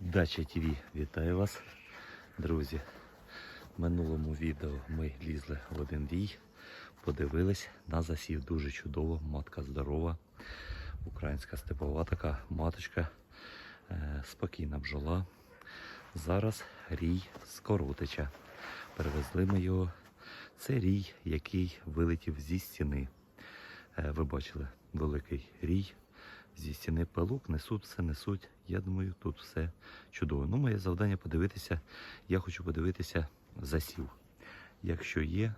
Дача ТВ вітаю вас, друзі. В минулому відео ми лізли в один рій, подивились на засів. Дуже чудово, матка здорова, українська степова така маточка, е, спокійна бджола. Зараз рій з Коротича. Перевезли ми його. Це рій, який вилетів зі стіни. Е, Ви бачили великий рій. Зі стіни пилок несуть, все несуть. Я думаю, тут все чудово. Ну, моє завдання подивитися. Я хочу подивитися засів. Якщо є,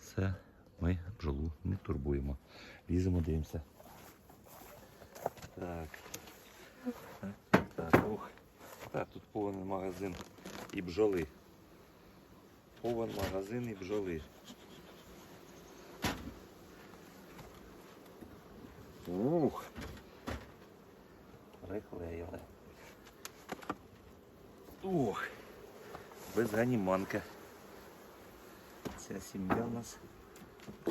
все, ми бджолу не турбуємо. Ліземо, дивимося. Так. Так, так, ох. Так, тут повний магазин і бджоли. Повен магазин і бджоли. Ух. Приклеїли. Ух. Без ганіманка. Ця сім'я у нас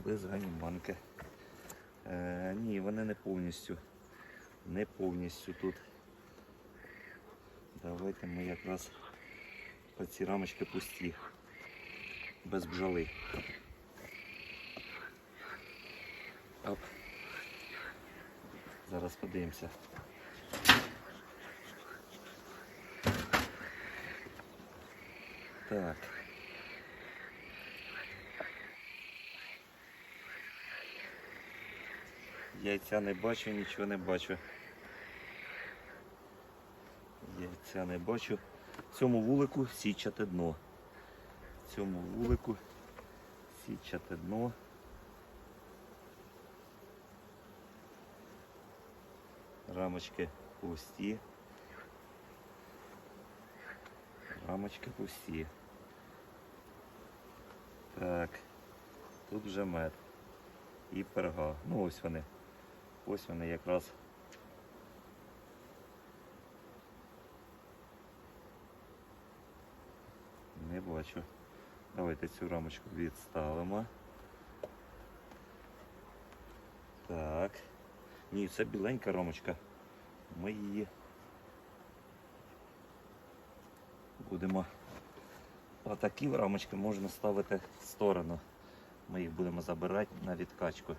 без ганіманка. Е, ні, вони не повністю. Не повністю тут. Давайте ми якраз по ці рамочки пусті. Без бджоли. Оп. Зараз подивимося. Так. Яйця не бачу, нічого не бачу. Яйця не бачу. В цьому вулику січате дно. В цьому вулику січате дно. Рамочки пусті. Рамочки пусті. Так. Тут вже мед. І перга. Ну ось вони. Ось вони якраз. Не бачу. Давайте цю рамочку відставимо. Так. Ні, це біленька рамочка. Ми її будемо. А такі рамочки можна ставити в сторону. Ми їх будемо забирати на відкачку.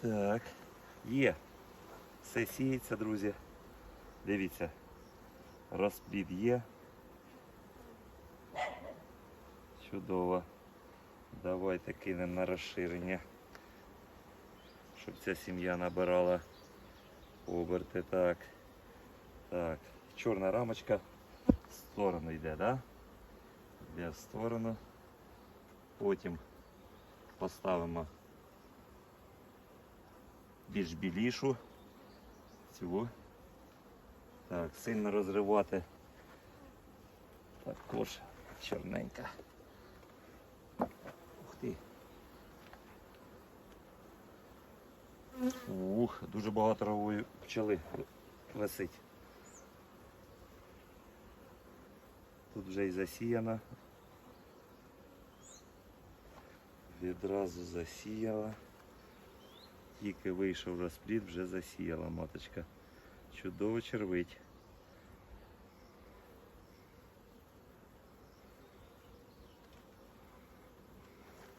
Так, є. Все сіється, друзі. Дивіться. Розплід є. Чудово. Давайте кинемо на розширення, щоб ця сім'я набирала оберти. Так. Так. Чорна рамочка в сторону йде, да? Йде в сторону. Потім поставимо більш білішу. Цю. Так, сильно розривати. Також чорненька. Ух ти. Ух, дуже багато рової пчели висить. Тут вже і засіяна. Відразу засіяла. Тільки вийшов розплід, вже засіяла маточка. Чудово червить.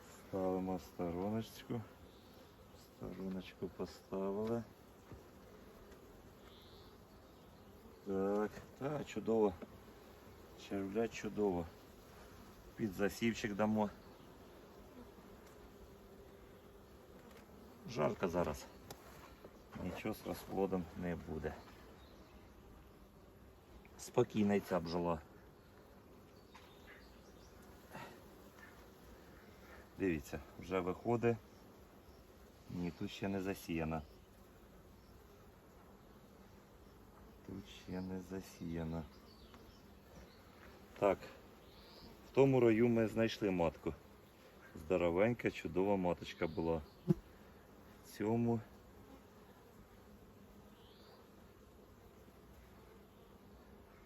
Ставимо стороночку. Стороночку поставили. Так, так, чудово. Червлять чудово. Під засівчик дамо. Жарко зараз. Нічого з розплодом не буде. Спокійна й ця бджола. Дивіться, вже виходить. Ні, тут ще не засіяна. Тут ще не засіяна. Так, в тому раю ми знайшли матку. Здоровенька, чудова маточка була. В цьому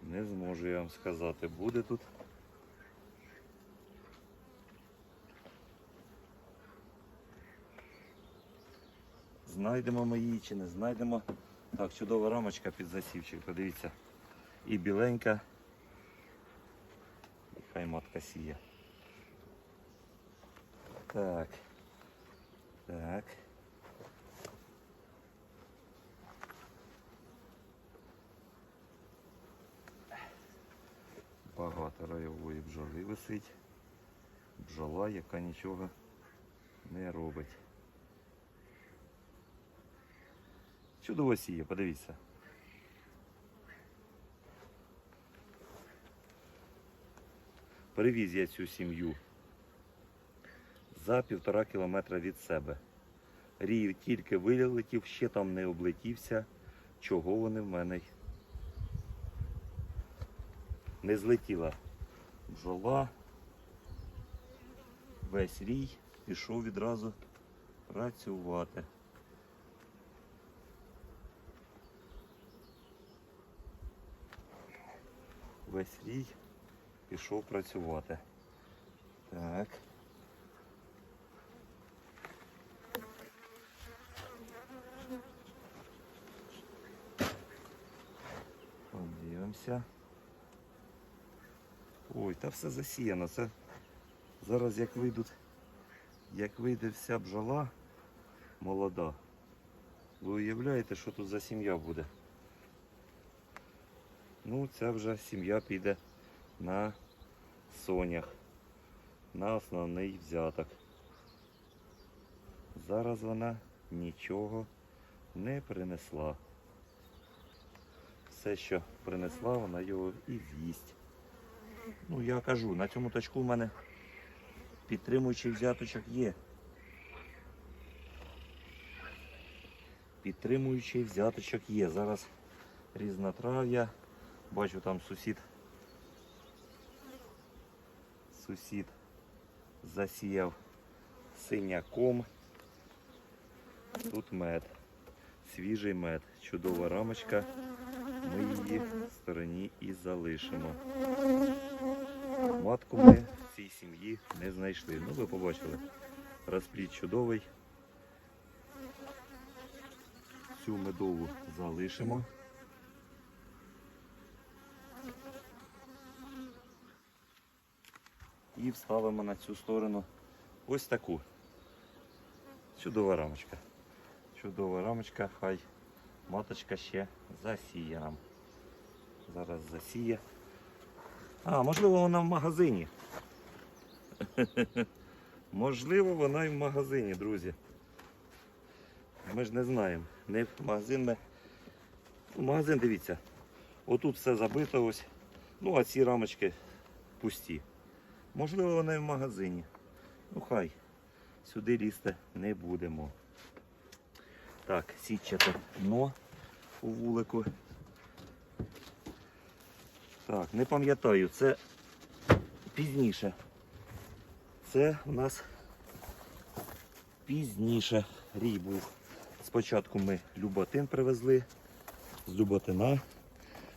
не зможу я вам сказати, буде тут. Знайдемо ми її чи не знайдемо. Так, чудова рамочка під засівчик, подивіться. І біленька. Хай матка сіє. Так. Так. Багато райової бджоли висить. Бджола, яка нічого не робить. Чудово сіє, подивіться. Привіз я цю сім'ю за півтора кілометра від себе. Рій тільки вилетів, ще там не облетівся, чого вони в мене не злетіла бджола. Весь рій пішов відразу працювати. Весь рій пішов працювати. Так. Подивимося. Ой, та все засіяно. Це зараз як вийдуть, як вийде вся бджола молода. Ви уявляєте, що тут за сім'я буде? Ну, ця вже сім'я піде на сонях, на основний взяток. Зараз вона нічого не принесла. Все, що принесла, вона його і з'їсть. Ну, я кажу, на цьому точку в мене підтримуючий взяточок є. Підтримуючий взяточок є. Зараз різнотрав'я. Бачу там сусід. Сусід засіяв синяком. Тут мед. Свіжий мед. Чудова рамочка. Ми її в стороні і залишимо. Матку ми в цій сім'ї не знайшли. Ну, ви побачили. Розплід чудовий. Цю медову залишимо. І вставимо на цю сторону ось таку. Чудова рамочка. Чудова рамочка, хай маточка ще засіє нам. Зараз засіє. А, можливо, вона в магазині. Можливо, вона і в магазині, друзі. Ми ж не знаємо. Не в магазин ми. В магазин дивіться. Отут все забито ось. Ну, а ці рамочки пусті. Можливо, вона і в магазині. Ну хай. Сюди лізти не будемо. Так, сітчате дно у вулику. Так, не пам'ятаю, це пізніше. Це у нас пізніше рій був. Спочатку ми Люботин привезли з Люботина,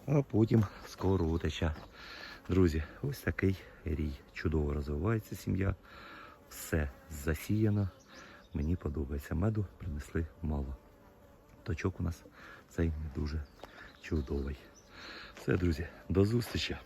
а потім з Коротича. Друзі, ось такий рій. Чудово розвивається сім'я. Все засіяно. Мені подобається. Меду принесли мало. Точок у нас цей не дуже чудовий. Все, друзі, до зустрічі.